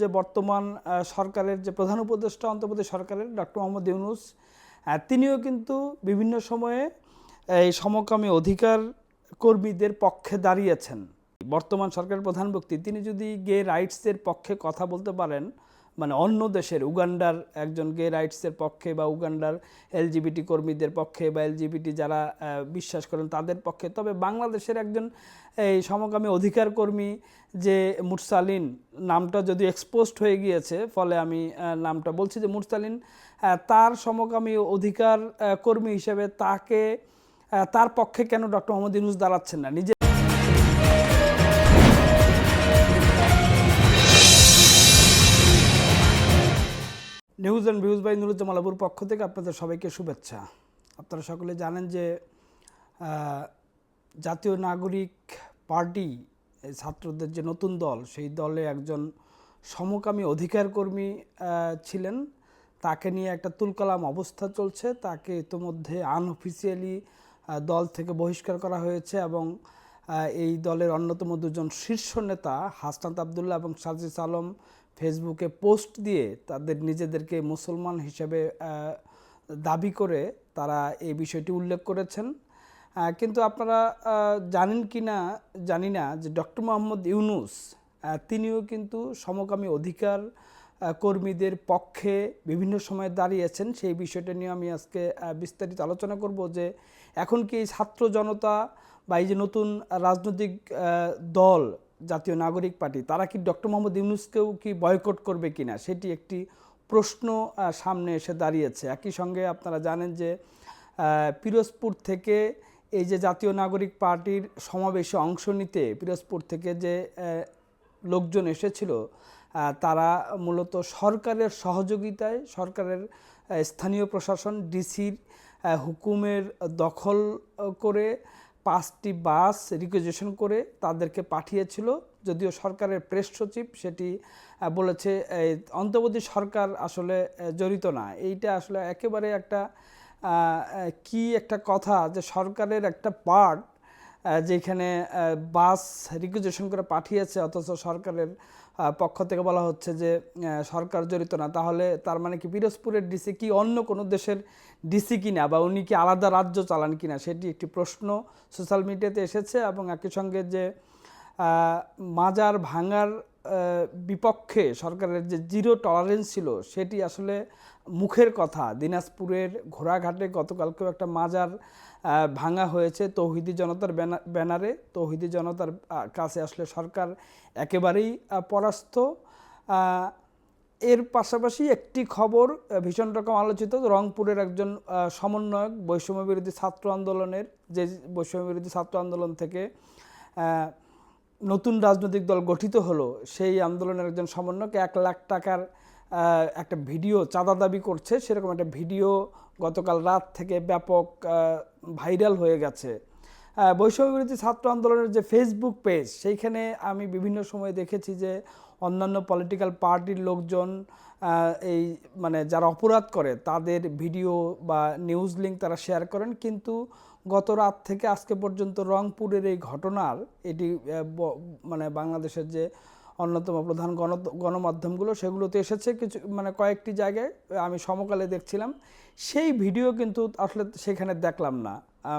যে বর্তমান সরকারের যে প্রধান উপদেষ্টা, অন্তর্বর্তী সরকারের ডক্টর মোহাম্মদ ইউনুস তিনিও কিন্তু বিভিন্ন সময়ে এই সমকামী অধিকার কর্মীদের পক্ষে দাঁড়িয়েছেন। বর্তমান সরকারের প্রধান ব্যক্তি, তিনি যদি গে রাইটসের পক্ষে কথা বলতে পারেন মানে অন্য দেশের, উগান্ডার একজন গে রাইটসের পক্ষে বা উগান্ডার এলজিবিটি কর্মীদের পক্ষে বা এলজিবিটি যারা বিশ্বাস করেন তাদের পক্ষে। তবে বাংলাদেশের একজন, এই সমকামী অধিকার কর্মী যে মুরসালিন, নামটা যদি এক্সপোজড হয়ে গিয়েছে, ফলে আমি নামটা বলছি যে মুরসালিন তার সমকামী অধিকার কর্মী হিসেবে তাকে তার পক্ষে কেন ডক্টর মোহাম্মদ ইউনুস দাঁড়াচ্ছেন না? নিজে নিউজ অ্যান্ড ভিউজ বাই নুরুজ্জামালাবুর পক্ষ থেকে আপনাদের সবাইকে শুভেচ্ছা। আপনারা সকলে জানেন যে জাতীয় নাগরিক পার্টি ছাত্রদের যে নতুন দল, সেই দলে একজন সমকামী অধিকার কর্মী ছিলেন। তাকে নিয়ে একটা তুলকালাম অবস্থা চলছে। তাকে ইতোমধ্যে আনঅফিসিয়ালি দল থেকে বহিষ্কার করা হয়েছে এবং এই দলের অন্যতম দুজন শীর্ষ নেতা, হাসনাত আবদুল্লাহ এবং সাজিস আলম ফেসবুকে পোস্ট দিয়ে তাদের নিজেদেরকে মুসলমান হিসেবে দাবি করে তারা এই বিষয়টি উল্লেখ করেছেন। কিন্তু আপনারা জানেন কি না জানি না যে ডক্টর মোহাম্মদ ইউনুস তিনিও কিন্তু সমকামী অধিকার কর্মীদের পক্ষে বিভিন্ন সময় দাঁড়িয়েছেন। সেই বিষয়টা নিয়ে আমি আজকে বিস্তারিত আলোচনা করব যে এখন কি ছাত্র জনতা বা এই যে নতুন রাজনৈতিক দল জাতীয় নাগরিক পার্টি, তারা কি ডক্টর মোহাম্মদ ইউনুসকেও কি বয়কট করবে কিনা? সেটি একটি প্রশ্ন সামনে এসে দাঁড়িয়েছে। একই সঙ্গে আপনারা জানেন যে পিরোজপুর থেকে এই যে জাতীয় নাগরিক পার্টির সমাবেশে অংশ নিতে পিরোজপুর থেকে যে লোকজন এসেছিল তারা মূলত সরকারের সহযোগিতায়, সরকারের স্থানীয় প্রশাসন, ডিসির হুকুমের দখল করে পাঁচটি বাস রিকুইজিশন করে তাদেরকে পাঠিয়েছিল। যদিও সরকারের প্রেস সচিব সেটি বলেছে অন্তর্বর্তী সরকার আসলে জড়িত না। এইটা আসলে একেবারে একটা কি একটা কথা যে সরকারের একটা পার্ট যেখানে বাস রিকুইজিশন করে পাঠিয়েছে, অথচ সরকারের পক্ষ থেকে বলা হচ্ছে যে সরকার জড়িত না। তাহলে তার মানে কি পিরোজপুরের ডিসি কি অন্য কোনো দেশের ডিসি কিনা বা উনি কি আলাদা রাজ্য চালান কিনা, সেটি একটি প্রশ্ন সোশ্যাল মিডিয়াতে এসেছে এবং একই সঙ্গে যে মাজার ভাঙার বিপক্ষে সরকারের যে জিরো টলারেন্স ছিল, সেটি আসলে মুখের কথা। দিনাজপুরের ঘোড়াঘাটে গতকালকেও একটা মাজার ভাঙা হয়েছে তৌহিদি জনতার ব্যানা- ব্যানারে। তৌহিদি জনতার কাছে আসলে সরকার একেবারেই পরাস্ত। এর পাশাপাশি একটি খবর ভীষণ রকম আলোচিত, রংপুরের একজন সমন্বয়ক, বৈষম্য বিরোধী ছাত্র আন্দোলনের যে বৈষম্য বিরোধী ছাত্র আন্দোলন থেকে নতুন রাজনৈতিক দল গঠিত হলো, সেই আন্দোলনের একজন সমন্বয়ক, এক লাখ টাকার একটা ভিডিও চাঁদা দাবি করছে সেরকম একটা ভিডিও গতকাল রাত থেকে ব্যাপক ভাইরাল হয়ে গেছে। আহ, বৈষম্য বিরোধী ছাত্র আন্দোলনের যে ফেসবুক পেজ সেইখানে আমি বিভিন্ন সময় দেখেছি যে অন্যান্য পলিটিক্যাল পার্টির লোকজন এই মানে যারা অপরাধ করে তাদের ভিডিও বা নিউজ লিঙ্ক তারা শেয়ার করেন। কিন্তু গত রাত থেকে আজকে পর্যন্ত রংপুরের এই ঘটনার এটি মানে বাংলাদেশের যে অন্যতম প্রধান গণ গণমাধ্যমগুলো, সেগুলোতে এসেছে কিছু মানে কয়েকটি জায়গায়, আমি সমকালে দেখছিলাম। সেই ভিডিও কিন্তু আসলে সেখানে দেখলাম না।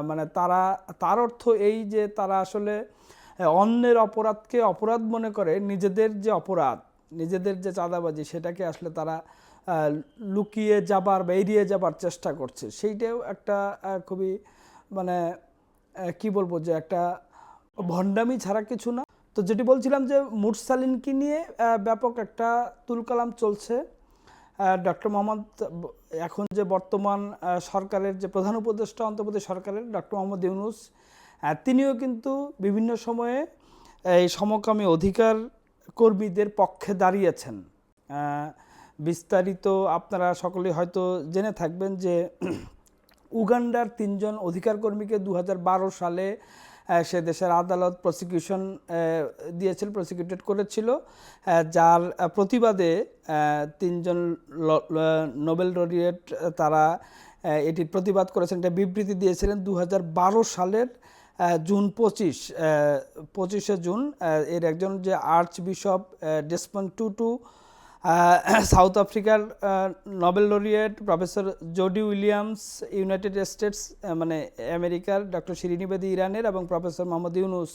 মানে তারা, তার অর্থ এই যে তারা আসলে অন্যের অপরাধকে অপরাধ মনে করে, নিজেদের যে অপরাধ, নিজেদের যে চাঁদাবাজি, সেটাকে আসলে তারা লুকিয়ে যাবার বা এড়িয়ে যাবার চেষ্টা করছে। সেইটাও একটা খুবই মানে কি বলব যে একটা ভণ্ডামি ছাড়া কিছু না। তো যেটি বলছিলাম যে মুরসালিনকে নিয়ে ব্যাপক একটা তুলকালাম চলছে। ডক্টর মোহাম্মদ, এখন যে বর্তমান সরকারের যে প্রধান উপদেষ্টা, অন্তর্বর্তী সরকারের ডক্টর মোহাম্মদ ইউনুস তিনিও কিন্তু বিভিন্ন সময়ে এই সমকামী অধিকার কর্মীদের পক্ষে দাঁড়িয়েছেন। বিস্তারিত আপনারা সকলেই হয়তো জেনে থাকবেন যে উগান্ডার তিনজন অধিকার কর্মীকে দু হাজার বারো সালে সে দেশের আদালত প্রসিকিউশন দিয়েছিল প্রসিকিউটেড করেছিল যার প্রতিবাদে তিনজন নোবেল লরিয়েট তারা এটির প্রতিবাদ করেছেন। একটা বিবৃতি দিয়েছিলেন দু হাজার বারো সালের জুন পঁচিশ পঁচিশে জুন এর একজন যে archbishop Desmond Tutu south আফ্রিকার Nobel laureate professor Jody Williams, United States মানে আমেরিকার ডক্টর শিরিনিবেদি ইরানের এবং প্রফেসর মোহাম্মদ ইউনুস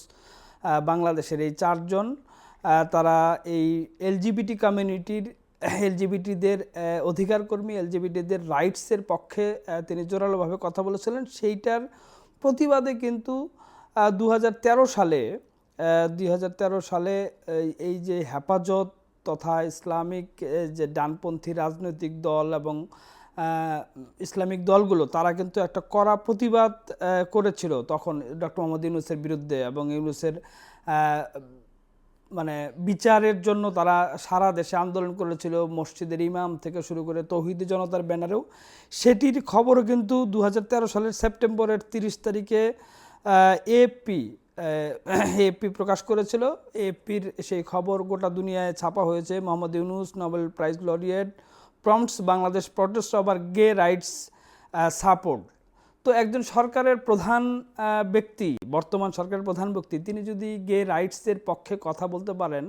বাংলাদেশের এই চারজন তারা এই এলজিবিটি কমিউনিটির, এলজিবিটিদের অধিকার কর্মী এলজিবিটিদের রাইটসের পক্ষে তিনি জোরালোভাবে কথা বলেছিলেন। সেইটার প্রতিবাদে কিন্তু দু হাজার তেরো সালে দু হাজার তেরো সালে এই যে হেফাজত তথা ইসলামিক যে ডানপন্থী রাজনৈতিক দল এবং ইসলামিক দলগুলো, তারা কিন্তু একটা কড়া প্রতিবাদ করেছিল তখন ডক্টর মোহাম্মদ ইউনুসের বিরুদ্ধে এবং ইউনুসের মানে বিচারের জন্য তারা সারা দেশে আন্দোলন করেছিল। মসজিদের ইমাম থেকে শুরু করে তৌহিদি জনতার ব্যানারেও। সেটির খবরও কিন্তু দু হাজার তেরো সালের সেপ্টেম্বরের তিরিশ তারিখে এপি এপি প্রকাশ করেছিল। এপির সেই খবর গোটা দুনিয়ায় ছাপা হয়েছে। Mohammad Yunus, Nobel prize laureate, prompts, Bangladesh protest over, gay rights support. তো একজন সরকারের প্রধান ব্যক্তি, বর্তমান সরকারের প্রধান ব্যক্তি, তিনি যদি গে রাইটসের পক্ষে কথা বলতে পারেন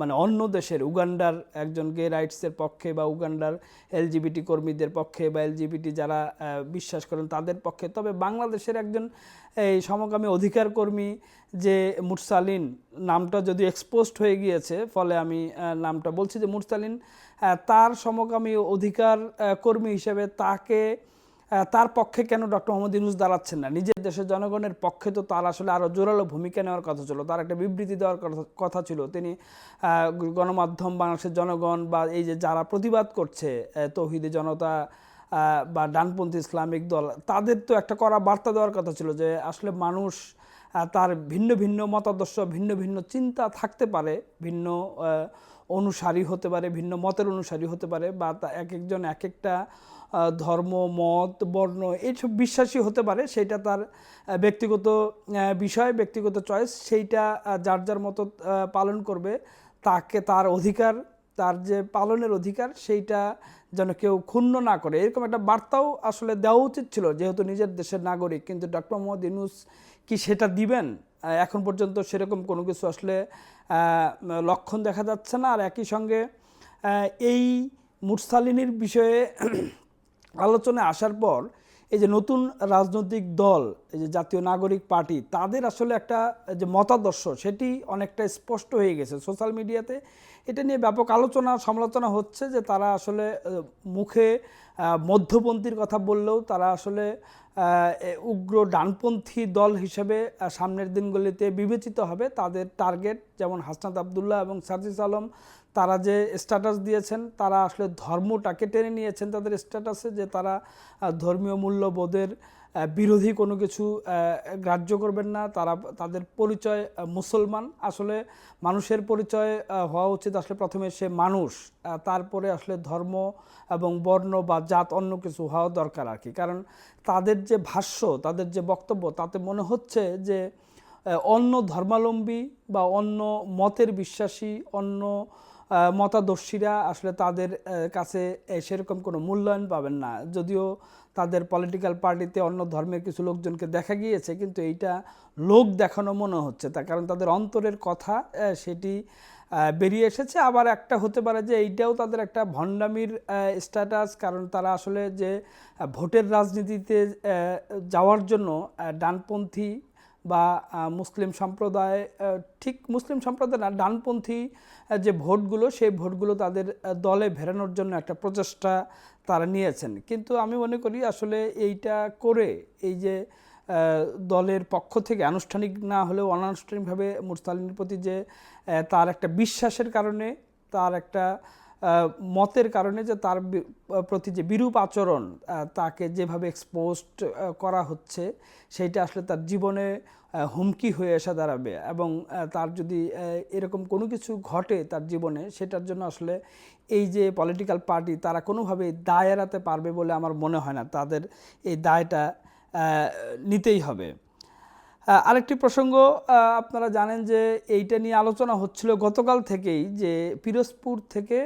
মানে অন্য দেশের, উগান্ডার একজন গে রাইটসের পক্ষে বা উগান্ডার এলজিবিটি কর্মীদের পক্ষে বা এলজিবিটি যারা বিশ্বাস করেন তাদের পক্ষে। তবে বাংলাদেশের একজন, এই সমকামী অধিকার কর্মী যে মুরসালিন, নামটা যদি এক্সপোজড হয়ে গিয়েছে, ফলে আমি নামটা বলছি যে মুরসালিন তার সমকামী অধিকার কর্মী হিসেবে তাকে তার পক্ষে কেন ডক্টর মোহাম্মদ ইউনুস দাঁড়াচ্ছেন না? নিজের দেশের জনগণের পক্ষে তো তার আসলে আরও জোরালো ভূমিকা নেওয়ার কথা ছিল। তার একটা বিবৃতি দেওয়ার কথা- ছিল। তিনি গণমাধ্যম, বাংলাদেশের জনগণ বা এই যে যারা প্রতিবাদ করছে তৌহিদি জনতা বা ডানপন্থী ইসলামিক দল, তাদের তো একটা করা বার্তা দেওয়ার কথা ছিল যে আসলে মানুষ তার ভিন্ন ভিন্ন মতাদর্শ, ভিন্ন ভিন্ন চিন্তা থাকতে পারে, ভিন্ন অনুসারী হতে পারে, ভিন্ন মতের অনুসারী হতে পারে বা তা এক একজন এক একটা ধর্ম, মত, বর্ণ এইসব বিশ্বাসী হতে পারে। সেটা তার ব্যক্তিগত বিষয়, ব্যক্তিগত চয়েস সেইটা যার যার মতো পালন করবে, তাকে তার অধিকার, তার যে পালনের অধিকার সেইটা যেন কেউ ক্ষুণ্ণ না করে। এরকম একটা বার্তাও আসলে দেওয়া উচিত ছিল, যেহেতু নিজের দেশের নাগরিক। কিন্তু ডক্টর মোহাম্মদ ইউনুস কি সেটা দিবেন? এখন পর্যন্ত সেরকম কোনো কিছু আসলে লক্ষণ দেখা যাচ্ছে না। আর একই সঙ্গে এই মুরসালিনীর বিষয়ে আলোচনায় আসার পর এই যে নতুন রাজনৈতিক দল, এই যে জাতীয় নাগরিক পার্টি, তাদের আসলে একটা যে মতাদর্শ, সেটি অনেকটা স্পষ্ট হয়ে গেছে। সোশ্যাল মিডিয়াতে এটা নিয়ে ব্যাপক আলোচনা, সমালোচনা হচ্ছে যে তারা আসলে মুখে মধ্যপন্থীর কথা বললেও তারা আসলে উগ্র ডানপন্থী দল হিসেবে সামনের দিনগুলিতে বিবেচিত হবে। তাদের টার্গেট যেমন হাসনাত আবদুল্লাহ এবং সাজিস আলম, তারা যে স্ট্যাটাস দিয়েছেন, তারা আসলে ধর্মটাকে টেনে নিয়েছেন তাদের স্ট্যাটাসে যে তারা ধর্মীয় মূল্যবোধের বিরোধী কোনো কিছু গ্রাহ্য করবেন না, তারা তাদের পরিচয় মুসলমান। আসলে মানুষের পরিচয় হওয়া উচিত আসলে প্রথমে সে মানুষ তারপরে আসলে ধর্ম এবং বর্ণ বা জাত অন্য কিছু হওয়া দরকার আর কি। কারণ তাদের যে ভাষ্য, তাদের যে বক্তব্য, তাতে মনে হচ্ছে যে অন্য ধর্মাবলম্বী বা অন্য মতের বিশ্বাসী, অন্য মতাদর্শীরা আসলে তাদের কাছে সেরকম কোনো মূল্যায়ন পাবেন না। যদিও তাদের পলিটিক্যাল পার্টিতে অন্য ধর্মের কিছু লোকজনকে দেখা গিয়েছে, কিন্তু এইটা লোক দেখানো মনে হচ্ছে তার কারণ তাদের অন্তরের কথা সেটি বেরিয়ে এসেছে। আবার একটা হতে পারে যে এইটাও তাদের একটা ভণ্ডামির স্ট্যাটাস কারণ তারা আসলে যে ভোটের রাজনীতিতে যাওয়ার জন্য ডানপন্থী বা মুসলিম সম্প্রদায় ঠিক মুসলিম সম্প্রদায় না, ডানপন্থী যে ভোটগুলো, সেই ভোটগুলো তাদের দলে ভেরানোর জন্য একটা প্রচেষ্টা তারা নিয়েছেন। কিন্তু আমি মনে করি আসলে এইটা করে এই যে দলের পক্ষ থেকে আনুষ্ঠানিক না হলেও অনানুষ্ঠানিকভাবে মুরসালিনের প্রতি যে তার একটা বিশ্বাসের কারণে তার একটা মতের কারণে যে তার প্রতি যে বিরূপ আচরণ তাকে যেভাবে এক্সপোজড করা হচ্ছে, সেইটা আসলে তার জীবনে হুমকি হয়ে এসে দাঁড়াবে এবং তার যদি এরকম কোনো কিছু ঘটে তার জীবনে, সেটার জন্য আসলে এই যে পলিটিক্যাল পার্টি তারা কোনোভাবেই দায় এড়াতে পারবে বলে আমার মনে হয় না। তাদের এই দায়টা নিতেই হবে। আরেকটি প্রসঙ্গ আপনারা জানেন যে এইটা নিয়ে আলোচনা হচ্ছিল গতকাল থেকেই যে পিরোজপুর থেকে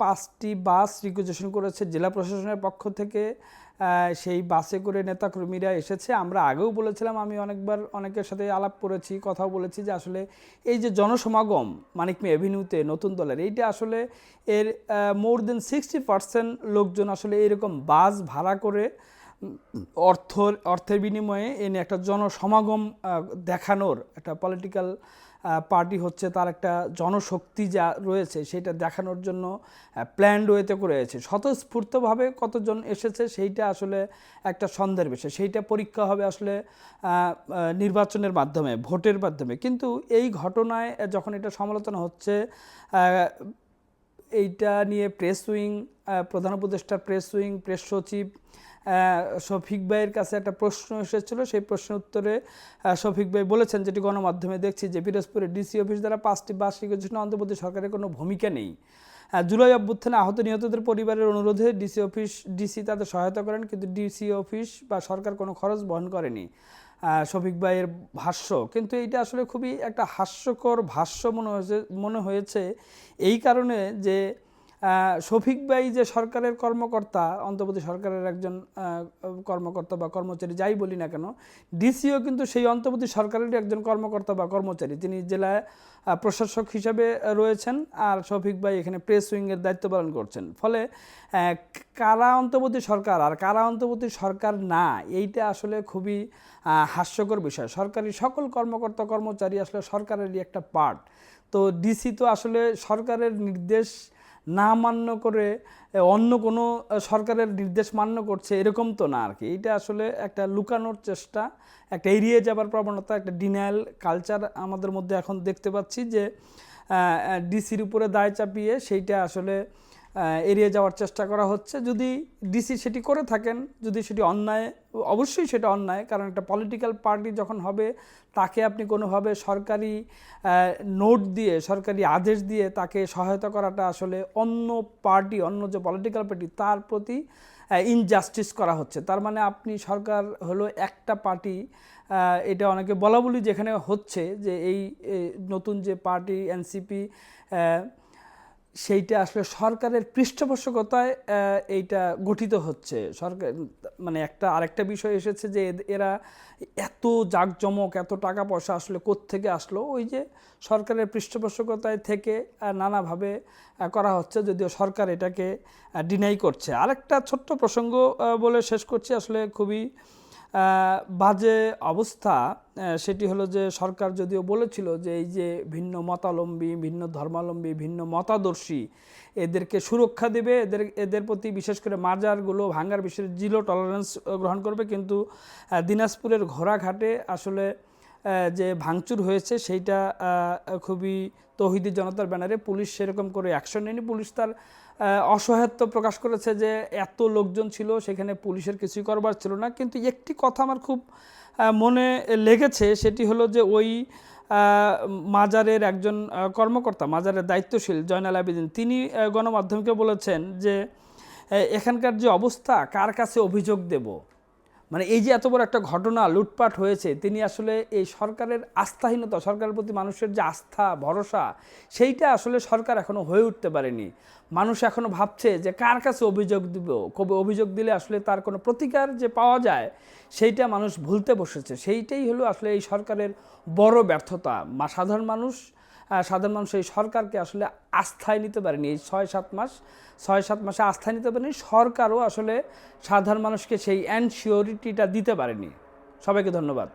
পাঁচটি বাস রিকুইজিশন করেছে জেলা প্রশাসনের পক্ষ থেকে। সেই বাসে করে নেতাকর্মীরা এসেছে। আমরা আগেও বলেছিলাম, আমি অনেকবার অনেকের সাথে আলাপ করেছি, কথাও বলেছি যে আসলে এই যে জনসমাগম মানিক মে এভিনিউতে নতুন দলের, এইটা আসলে এর মোর দেন সিক্সটি পার্সেন্ট লোকজন আসলে এরকম বাস ভাড়া করে অর্থ অর্থের বিনিময়ে এনে একটা জনসমাগম দেখানোর একটা পলিটিক্যাল পার্টি হচ্ছে তার একটা জনশক্তি যা রয়েছে সেটা দেখানোর জন্য প্ল্যান ওয়েতে করেছে স্বতঃস্ফূর্তভাবে কতজন এসেছে সেইটা আসলে একটা সন্দেহের বিষয়। সেইটা পরীক্ষা হবে আসলে নির্বাচনের মাধ্যমে, ভোটের মাধ্যমে। কিন্তু এই ঘটনায় যখন এটা সমালোচনা হচ্ছে এইটা নিয়ে প্রেস উইং প্রধান উপদেষ্টার প্রেস উইং প্রেস সচিব শফিক ভাইয়ের কাছে একটা প্রশ্ন এসেছিল। সেই প্রশ্নের উত্তরে শফিক ভাই বলেছেন যেটি গণমাধ্যমে দেখছি যে পিরোজপুরের ডিসি অফিস দ্বারা পাঁচটি বাস রিকোয়েশন অন্তর্বর্তী সরকারের কোনো ভূমিকা নেই। জুলাই অভ্যুত্থানে আহত নিহতদের পরিবারের অনুরোধে ডিসি অফিস ডিসি তাদের সহায়তা করেন, কিন্তু ডিসি অফিস বা সরকার কোনো খরচ বহন করেনি। শফিক ভাইয়ের ভাষ্য। কিন্তু এইটা আসলে খুবই একটা হাস্যকর ভাষ্য মনে হয়েছে মনে হয়েছে এই কারণে যে শফিক ভাই যে সরকারের কর্মকর্তা, অন্তর্বর্তী সরকারের একজন কর্মকর্তা বা কর্মচারী, যাই বলি না কেন, ডিসিও কিন্তু সেই অন্তর্বর্তী সরকারেরই একজন কর্মকর্তা বা কর্মচারী। তিনি জেলায় প্রশাসক হিসাবে রয়েছেন আর শফিক ভাই এখানে প্রেস উইংয়ের দায়িত্ব পালন করছেন। ফলে কারা অন্তর্বর্তী সরকার আর কারা অন্তর্বর্তী সরকার না, এইটা আসলে খুবই হাস্যকর বিষয়। সরকারি সকল কর্মকর্তা, কর্মচারী আসলে সরকারেরই একটা পার্ট তো ডিসি তো আসলে সরকারের নির্দেশ না মান্য করে অন্য কোনো সরকারের নির্দেশ মান্য করছে, এরকম তো না আর কি এটা আসলে একটা লুকানোর চেষ্টা, একটা এড়িয়ে যাবার প্রবণতা, একটা ডিনায়াল কালচার আমাদের মধ্যে এখন দেখতে পাচ্ছি যে ডিসির উপরে দায় চাপিয়ে সেইটা আসলে এড়িয়ে যাওয়ার চেষ্টা করা হচ্ছে। যদি ডিসি সেটি করে থাকেন, যদি সেটি অন্যায়, অবশ্যই সেটা অন্যায়, কারণ একটা পলিটিক্যাল পার্টি যখন হবে, তাকে আপনি কোনোভাবে সরকারি নোট দিয়ে, সরকারি আদেশ দিয়ে তাকে সহায়তা করাটা আসলে অন্য পার্টি অন্য যে পলিটিক্যাল পার্টি তার প্রতি ইনজাস্টিস করা হচ্ছে। তার মানে আপনি সরকার হলো একটা পার্টি এটা অনেকে বলা বলি যেখানে হচ্ছে যে এই নতুন যে পার্টি এনসিপি সেইটা আসলে সরকারের পৃষ্ঠপোষকতায় এইটা গঠিত হচ্ছে। সরকার মানে একটা, আরেকটা বিষয় এসেছে যে এরা এত জাঁকজমক, এত টাকা পয়সা আসলে থেকে আসলো? ওই যে সরকারের পৃষ্ঠপোষকতায় থেকে নানাভাবে করা হচ্ছে, যদিও সরকার এটাকে ডিনাই করছে। আরেকটা ছোট্ট প্রসঙ্গ বলে শেষ করছি। আসলে খুবই বাজে অবস্থা সেটি হলো যে সরকার যদিও বলেছিল যে এই যে ভিন্ন মতাবলম্বী ভিন্ন ধর্মাবলম্বী ভিন্ন মতাদর্শী এদেরকে সুরক্ষা দেবে, এদের এদের প্রতি বিশেষ করে মাজারগুলো ভাঙ্গার বিষয়ে জিরো টলারেন্স গ্রহণ করবে। কিন্তু দিনাজপুরের ঘোড়াঘাটে আসলে যে ভাঙচুর হয়েছে সেইটা খুবই তহিদি জনতার ব্যানারে পুলিশ সেরকম করে অ্যাকশন নেয়নি। পুলিশ তার অসহায়ত্ব প্রকাশ করেছে যে এত লোকজন ছিল, সেখানে পুলিশের কিছুই করবার ছিল না। কিন্তু একটি কথা আমার খুব মনে লেগেছে, সেটি হলো যে ওই মাজারের একজন কর্মকর্তা, মাজারের দায়িত্বশীল জয়নাল আবেদিন, তিনি গণমাধ্যমকে বলেছেন যে এখানকার যে অবস্থা, কার কাছে অভিযোগ দেব? মানে এই যে এত বড় একটা ঘটনা, লুটপাট হয়েছে, তিনি আসলে এই সরকারের আস্থাহীনতা, সরকারের প্রতি মানুষের যে আস্থা, ভরসা, সেইটা আসলে সরকার এখনও হয়ে উঠতে পারেনি। মানুষ এখনও ভাবছে যে কার কাছে অভিযোগ দিব? কবে অভিযোগ দিলে আসলে তার কোনো প্রতিকার যে পাওয়া যায়, সেইটা মানুষ ভুলতে বসেছে। সেইটাই হলো আসলে এই সরকারের বড় ব্যর্থতা। সাধারণ মানুষ সাধারণ মানুষ এই সরকারকে আসলে আস্থায় নিতে পারেনি। এই ছয় সাত মাস, ছয় সাত মাসে আস্থায় নিতে পারেনি। সরকারও আসলে সাধারণ মানুষকে সেই অ্যানসিওরিটিটা দিতে পারেনি। সবাইকে ধন্যবাদ।